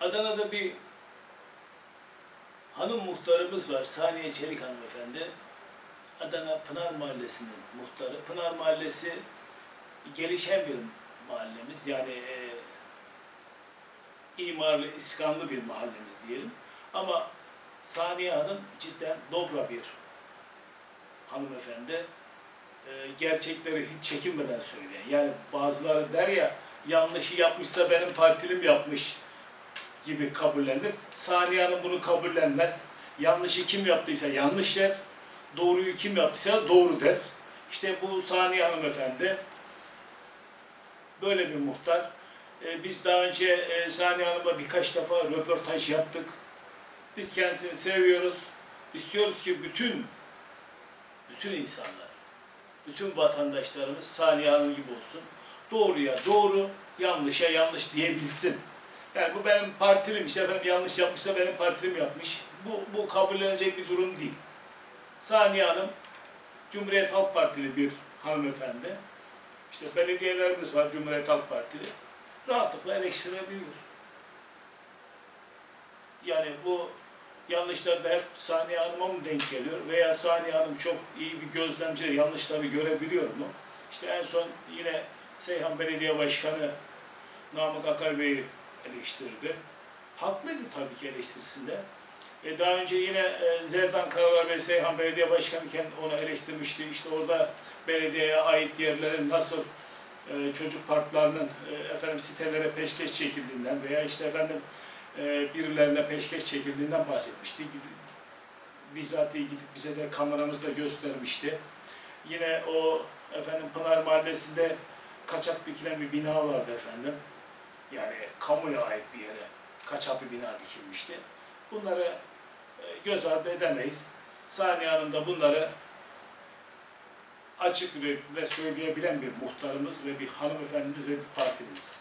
Adana'da bir hanım muhtarımız var. Saniye Çelik hanımefendi. Adana Pınar Mahallesi'nin muhtarı. Pınar Mahallesi gelişen bir mahallemiz. Yani e, imarlı, iskanlı bir mahallemiz diyelim. Ama Saniye Hanım cidden dobra bir hanımefendi. E, gerçekleri hiç çekinmeden söyleyen. Yani bazıları der ya yanlışı yapmışsa benim partilim yapmış gibi kabullenir. Saniye Hanım bunu kabullenmez. Yanlışı kim yaptıysa yanlış der. Doğruyu kim yaptıysa doğru der. İşte bu Saniye Hanımefendi böyle bir muhtar. Ee, biz daha önce e, Saniye Hanım'la birkaç defa röportaj yaptık. Biz kendisini seviyoruz. İstiyoruz ki bütün bütün insanlar, bütün vatandaşlarımız Saniye Hanım gibi olsun. Doğruya doğru, yanlışa yanlış diyebilsin. Yani bu benim partilim işte efendim yanlış yapmışsa benim partilim yapmış. Bu, bu kabullenecek bir durum değil. Saniye Hanım Cumhuriyet Halk Partili bir hanımefendi. İşte belediyelerimiz var Cumhuriyet Halk Partili. Rahatlıkla eleştirebiliyor. Yani bu yanlışlar da hep Saniye Hanım'a mı denk geliyor? Veya Saniye Hanım çok iyi bir gözlemci, yanlışları görebiliyor mu? İşte en son yine Seyhan Belediye Başkanı Namık Akay Bey'i eleştirdi. Haklıydı tabii ki eleştirisinde. E daha önce yine e, Zerdan Karalar ve Seyhan Belediye Başkanı iken onu eleştirmişti. İşte orada belediyeye ait yerlerin nasıl e, çocuk parklarının e, efendim sitelere peşkeş çekildiğinden veya işte efendim birilerine peşkeş çekildiğinden bahsetmişti. Bizzat gidip bize de kameramızla göstermişti. Yine o efendim Pınar Mahallesi'nde kaçak dikilen bir bina vardı efendim. Yani kamuya ait bir yere kaçak bir bina dikilmişti. Bunları e, göz ardı edemeyiz. Saniye Hanım bunları açık yürekli söyleyebilen bir muhtarımız ve bir hanımefendimiz ve bir partilimiz.